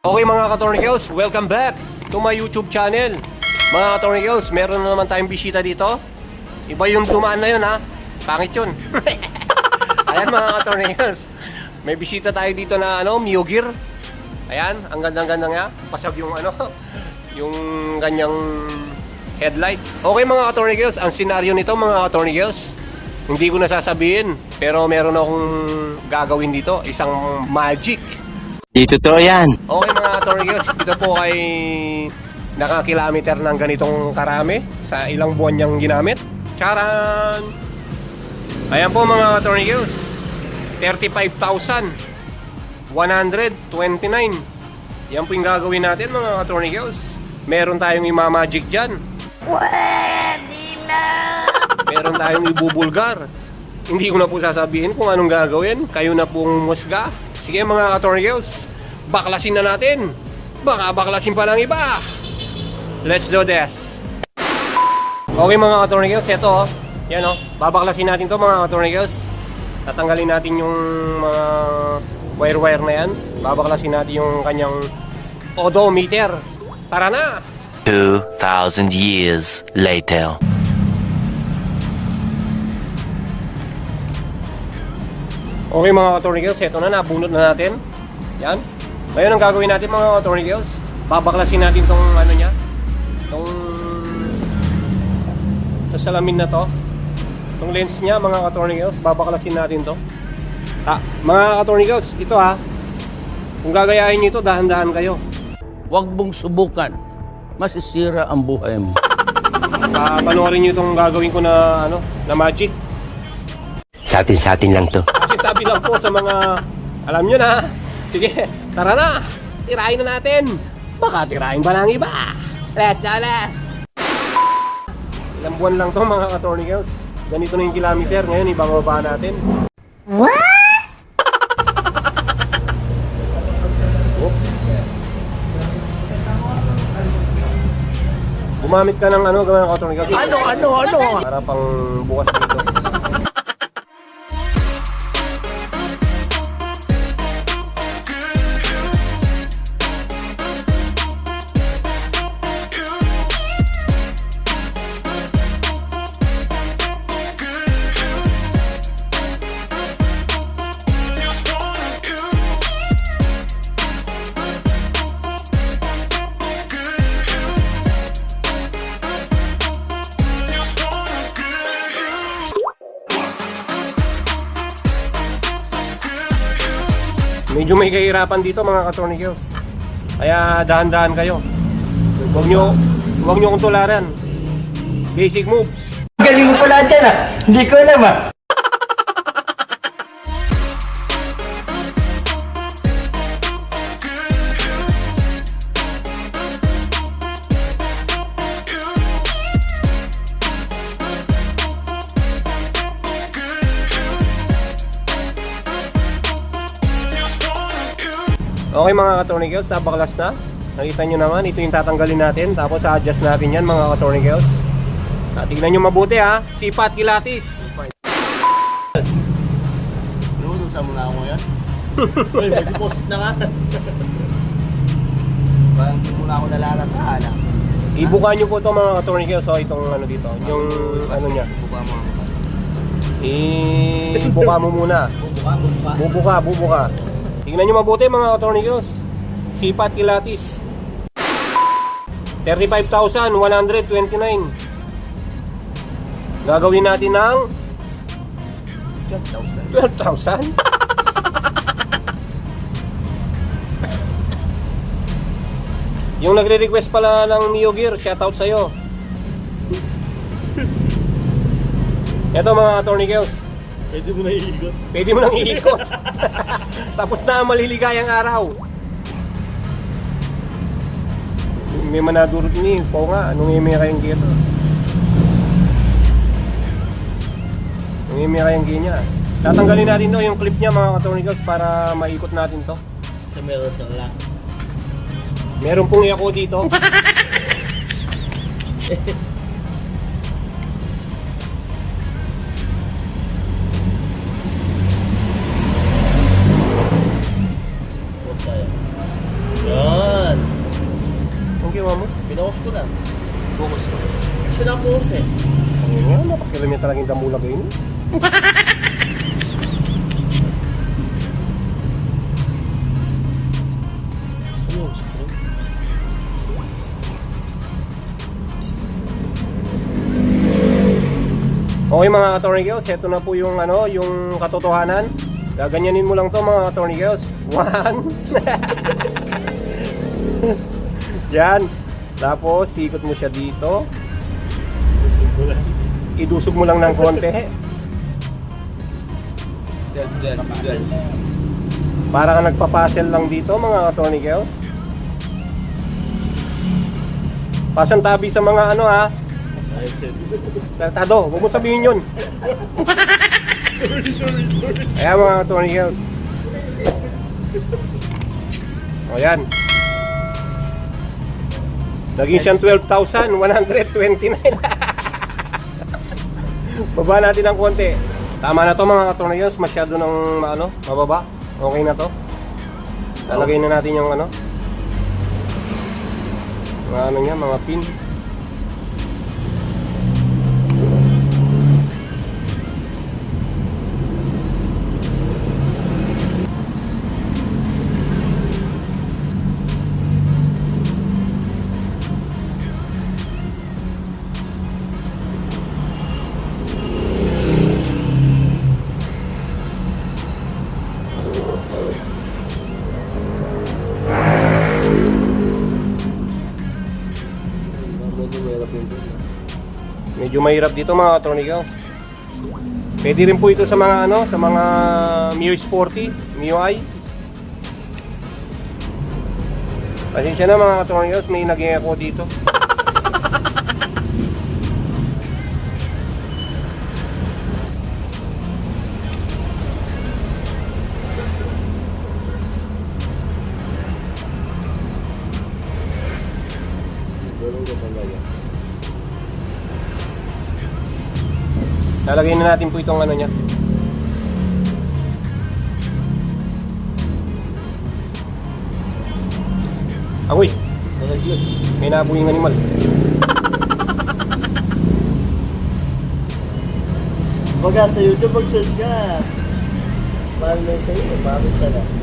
Okay mga katornikels, welcome back to my YouTube channel. Mga katornikels, meron na naman tayong bisita dito. Iba yung dumaan na yun ha. Pangit yun. Ayan mga katornikels. May bisita tayo dito na ano, Mio Gear. Ayan, ang gandang-ganda nga. Pasag yung ano, yung ganyang headlight. Okay mga katornikels, ang senaryo nito mga katornikels, hindi ko nasasabihin. Pero meron akong gagawin dito, isang magic. Di totoo yan. Okay mga Tornigos, ito po ay nakakilometer ng ganitong karami sa ilang buwan niyang ginamit. Charan! Ayan po mga Tornigos, 35,129. Yan po yung gagawin natin mga Tornigos. Meron tayong imamagic dyan. Pwede na! Meron tayong ibubulgar. Hindi ko na po sasabihin kung anong gagawin. Kayo na pong musga. Sige mga katornigels, baklasin na natin. Baka baklasin pa ng iba. Let's do this. Okay mga katornigels, ito oh. Yan oh, babaklasin natin to mga katornigels. Tatanggalin natin yung mga wire-wire na yan. Babaklasin natin yung kanyang odometer. Tara na! 2,000 years later. Okay mga katornigels, eto na, nabunot na natin. Yan. Ngayon ang gagawin natin mga katornigels, babaklasin natin tong ano niya, tong to salamin na to. Tong lens niya mga katornigels, babaklasin natin to. Ah, mga katornigels, ito ha. Kung gagayahin niyo ito, dahan-dahan kayo. Huwag mong subukan. Masisira ang buhay mo. Ah, panoorin niyo itong gagawin ko na ano, na magic. Sa atin sa atin lang to. Kasi tabi lang po sa mga, alam nyo na. Sige, tara na. Tirahin na natin. Baka tirahin pa lang iba. Let's go, let's. Ilang buwan lang to mga katornigels. Ganito na yung kilometer. Ngayon, ibababa natin. What? Gumamit ka ng ano, mga katornigels. Ano, ano, ano? Para pang bukas Medyo may kahirapan dito mga katornigels. Kaya dahan-dahan kayo. Huwag nyo, huwag nyo kong tularan. Basic moves. Galing mo pala dyan ah. Hindi ko alam ah. Okay mga katornigels, nabaklas na. Nakita nyo naman, ito yung tatanggalin natin. Tapos adjust natin yan mga katornigels. Ah, tignan nyo mabuti ha. Sipat kilatis. Nunusa mo na ako ngayon. Uy, mag-post na nga. Parang hindi mo na ako nalalasahan ah. Ibuka nyo po ito mga katornigels. So itong ano dito, yung ano niya. Buka mo ako. Ibuka mo muna. Buka, buka. Bubuka, bubuka. Tingnan nyo mabuti mga katornigos. Sipat kilatis. 35,129. Gagawin natin ng 12,000. 12,000. Yung nagre-request pala ng Mio Gear, shoutout sa'yo. Ito mga katornigos. Pwede mo na iigot. Pwede mo nang iikot. Tapos na ang maliligayang araw. May manadurot ni, po nga, anong ime kayong gear? Anong ime kayong gear niya? Tatanggalin natin to yung clip niya mga katornigals para maikot natin to. Sa meron na lang. Meron pong ako dito. 14. Ayun nga, napakilometer lang yung damulag yun. Okay mga katornigos, ito na po yung ano, yung katotohanan. Gaganyanin mo lang to mga katornigos. One. Yan. Tapos, sikot mo siya dito. Idusog mo lang ng konti. Para ka nagpapuzzle lang dito mga katornigos. Pasantabi sa mga ano ha. Tratado, huwag mo sabihin yun. Kaya mga katornigos. O yan. Naging siyang 12,129. Baba natin ng konti. Tama na to mga katornigos. Masyado ng ano, mababa. Okay na to. Lalagay na natin yung ano. Mga ano niya, mga pin. Medyo mahirap dito mga katronigaw. Pwede rin po ito sa mga ano, sa mga Mio Sporty, MIUI. Pasensya na mga katronigaw, may naging ako dito. Lalagay na natin po itong ano niya. Agoy, may napo yung animal. Baga sa YouTube, mag-search ka. Mahal na sa'yo, bakit ka?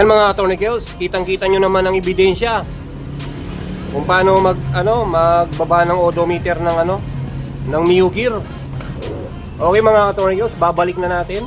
Yan mga Tornicles, kitang-kita nyo naman ang ebidensya. Kung paano mag ano, magbaba ng odometer ng ano, ng Mio Gear. Okay mga Tornicles, babalik na natin.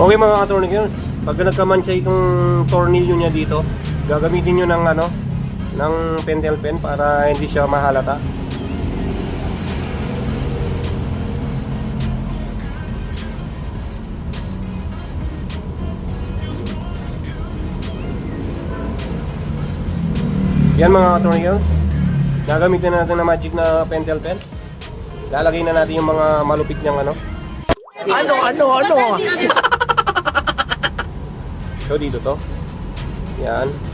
Okay mga ka-tornicles, pag nagkamansya itong tornilyo niya dito, gagamitin nyo ng ano, ng pentel pen para hindi siya mahalata. Yan mga ka-tornicles, gagamitin natin ng magic na pentel pen. Lalagay na natin yung mga malupit niyang ano, Ano, ano, ano? Dito to. Yan.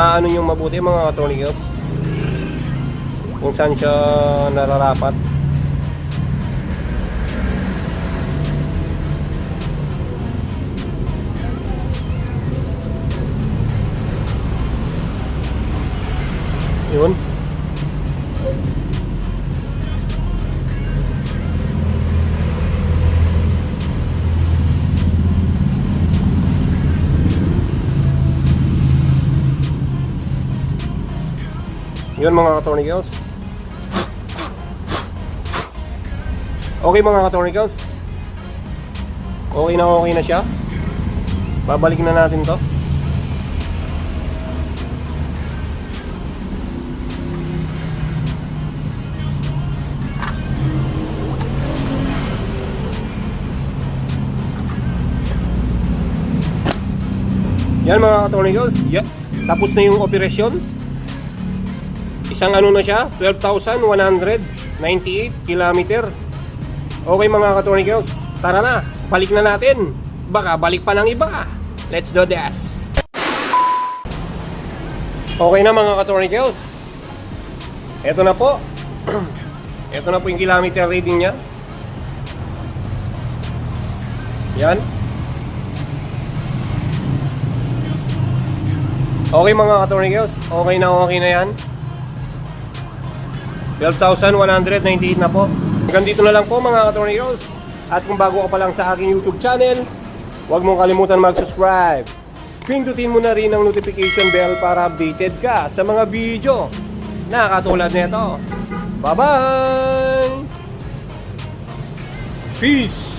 Baka ano yung mabuti mga katornikos. Kung kung saan siya nararapat. Yun. Yun mga katornicals. Okay mga katornicals. Okay na okay na siya. Babalik na natin to. Yan mga katornicals. Yeah. Tapos na yung operasyon. Isang ano na siya, 12,198 kilometer. Okay mga katornicals, tara na, balik na natin. Baka balik pa ng iba. Let's do this. Okay na mga katornicals. Ito na po. Ito na po yung kilometer reading niya. Yan. Okay mga katornicals, okay na okay na yan. 12,198 na po. Hanggang dito na lang po mga katornicals. At kung bago ka pa lang sa aking YouTube channel, huwag mong kalimutan mag-subscribe. Pindutin mo na rin ang notification bell para updated ka sa mga video na katulad nito. Bye-bye! Peace!